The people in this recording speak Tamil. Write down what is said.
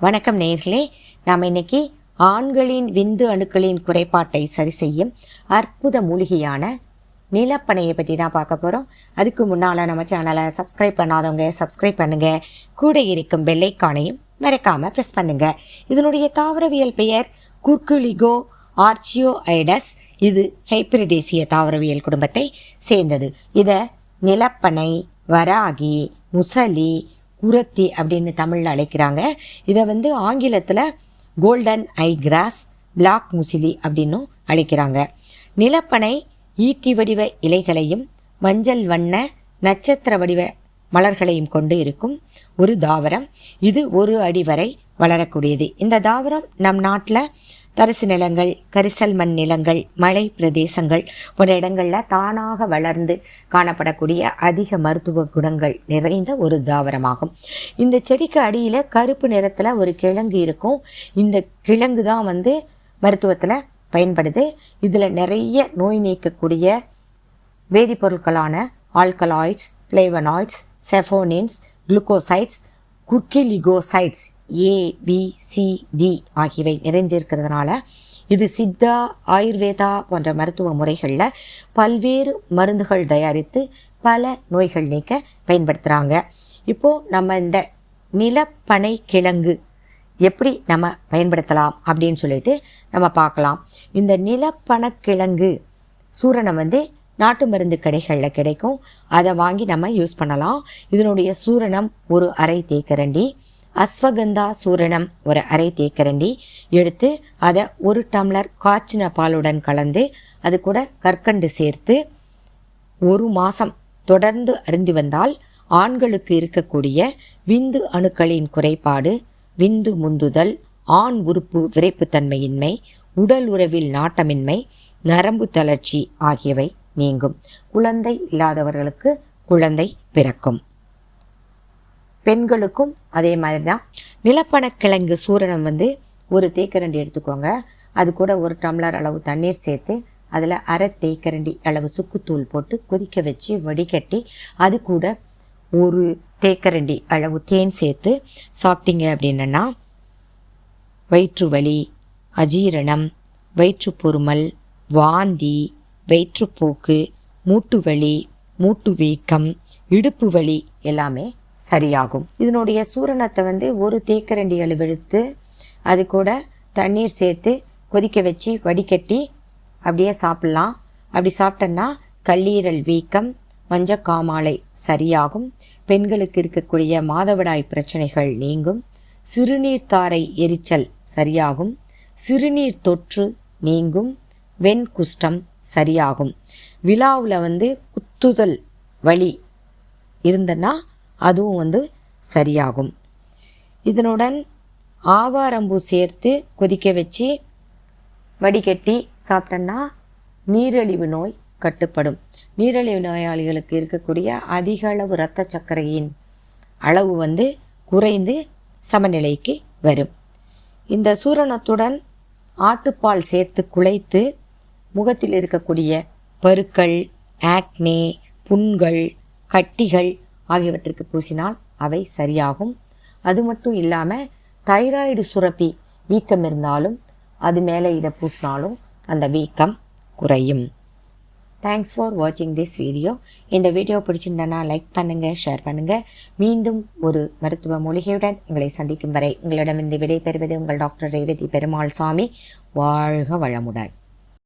வணக்கம் நேர்களே. நாம் இன்னைக்கு ஆண்களின் விந்து அணுக்களின் குறைபாட்டை சரி செய்யும் அற்புத மூலிகையான நிலப்பனையை பற்றி தான் பார்க்க போகிறோம் அதுக்கு முன்னால் நம்ம சேனலை சப்ஸ்கிரைப் பண்ணாதவங்க சப்ஸ்கிரைப் பண்ணுங்கள் கூட இருக்கும் பெல்லைக்கானையும் மறக்காமல் ப்ரெஸ் பண்ணுங்கள் இதனுடைய தாவரவியல் பெயர் குர்குலிகோ ஆர்ச்சியோ ஐடஸ் இது ஹைப்ரிடேசிய தாவரவியல் குடும்பத்தை சேர்ந்தது. இதை நிலப்பனை வராகி முசலி குரத்தி அப்படின்னு தமிழில் அழைக்கிறாங்க. இதை வந்து ஆங்கிலத்தில் golden eye grass black musli அப்படின்னும் அழைக்கிறாங்க. நிலப்பனை ஈட்டி வடிவ இலைகளையும் மஞ்சள் வண்ண நட்சத்திர வடிவ மலர்களையும் கொண்டு இருக்கும் ஒரு தாவரம். இது ஒரு அடி வரை வளரக்கூடியது. இந்த தாவரம் நம் நாட்டில் தரிசு நிலங்கள் கரிசல் மண் நிலங்கள் மலை பிரதேசங்கள் போன்ற இடங்களில் தானாக வளர்ந்து காணப்படக்கூடிய அதிக மருத்துவ குணங்கள் நிறைந்த ஒரு தாவரமாகும். இந்த செடிக்கு அடியில் கருப்பு நிறத்தில் ஒரு கிழங்கு இருக்கும். இந்த கிழங்கு தான் வந்து மருத்துவத்தில் பயன்படுது. இதில் நிறைய நோய் நீக்கக்கூடிய வேதிப்பொருட்களான alkaloids flavonoids saponins glucosides curculigosides A B C D ஆகியவை நிறைஞ்சிருக்கிறதுனால இது சித்தா ஆயுர்வேதா போன்ற மருத்துவ முறைகளில் பல்வேறு மருந்துகள் தயாரித்து பல நோய்கள் நீக்க பயன்படுத்துகிறாங்க இப்போது நம்ம இந்த நிலப்பனை கிழங்கு எப்படி நம்ம பயன்படுத்தலாம் அப்படின்னு சொல்லிட்டு நம்ம பார்க்கலாம். இந்த நிலப்பனக்கிழங்கு சூரணம் வந்து நாட்டு மருந்து கடைகளில் கிடைக்கும். அதை வாங்கி நம்ம யூஸ் பண்ணலாம். இதனுடைய சூரணம் ஒரு அரை தேக்கரண்டி அஸ்வகந்தா சூரணம் ஒரு அரை தேக்கரண்டி எடுத்து அதை ஒரு டம்ளர் காய்ச்சின பாலுடன் கலந்து அது கூட கற்கண்டு சேர்த்து ஒரு மாதம் தொடர்ந்து அருந்தி வந்தால் ஆண்களுக்கு இருக்கக்கூடிய விந்து அணுக்களின் குறைபாடு விந்து முந்துதல் ஆண் உறுப்பு விரைப்புத்தன்மையின்மை உடல் உறவில் நாட்டமின்மை நரம்பு தளர்ச்சி ஆகியவை நீங்கும். குழந்தை இல்லாதவர்களுக்கு குழந்தை பிறக்கும். பெண்களுக்கும் அதே மாதிரி தான் நிலப்பனக்கிழங்கு சூரணம் வந்து ஒரு தேக்கரண்டி எடுத்துக்கோங்க. அது கூட ஒரு டம்ளர் அளவு தண்ணீர் சேர்த்து அதில் அரை தேக்கரண்டி அளவு சுக்குத்தூள் போட்டு கொதிக்க வச்சு வடிகட்டி அது கூட ஒரு தேக்கரண்டி அளவு தேன் சேர்த்து சாப்பிட்டீங்க அப்படின்னா வயிற்று வலி அஜீரணம் வயிற்று பொறுமல் வாந்தி வயிற்றுப்போக்கு மூட்டு வலி மூட்டு வீக்கம் இடுப்பு வலி எல்லாமே சரியாகும். இதனுடைய சூரணத்தை வந்து ஒரு தேக்கரண்டி அளவெடுத்து அது கூட தண்ணீர் சேர்த்து கொதிக்க வச்சு வடிகட்டி அப்படியே சாப்பிட்லாம். அப்படி சாப்பிட்டோன்னா கல்லீரல் வீக்கம் மஞ்சக்காமாலை சரியாகும். பெண்களுக்கு இருக்கக்கூடிய மாதவிடாய் பிரச்சனைகள் நீங்கும். சிறுநீர் தாரை எரிச்சல் சரியாகும். சிறுநீர் தொற்று நீங்கும். வெண் குஷ்டம் சரியாகும். விழாவில் வந்து குத்துதல் வலி இருந்தன்னா அதுவும் வந்து சரியாகும். இதனுடன் ஆவாரம்பூ சேர்த்து கொதிக்க வச்சு வடிகட்டி சாப்பிட்டோன்னா நீரிழிவு நோய் கட்டுப்படும். நீரிழிவு நோயாளிகளுக்கு இருக்கக்கூடிய அதிக அளவு இரத்த சர்க்கரையின் அளவு வந்து குறைந்து சமநிலைக்கு வரும். இந்த சூரணத்துடன் ஆட்டுப்பால் சேர்த்து குழைத்து முகத்தில் இருக்கக்கூடிய பருக்கள் ஆக்னே புண்கள் கட்டிகள் ஆகியவற்றுக்கு பூசினால் அவை சரியாகும். அது மட்டும் இல்லாமல் தைராய்டு சுரப்பி வீக்கம் இருந்தாலும் அது மேலே இதை பூசினாலும் அந்த வீக்கம் குறையும். தேங்க்ஸ் ஃபார் வாட்சிங் திஸ் வீடியோ இந்த வீடியோ பிடிச்சிருந்தனா லைக் பண்ணுங்கள் ஷேர் பண்ணுங்கள் மீண்டும் ஒரு மருத்துவ மூலிகையுடன் எங்களை சந்திக்கும் வரை உங்களிடம் இந்த விடை பெறுவது உங்கள் டாக்டர் ரேவதி பெருமாள் சாமி. வாழ்க வளமுடன்.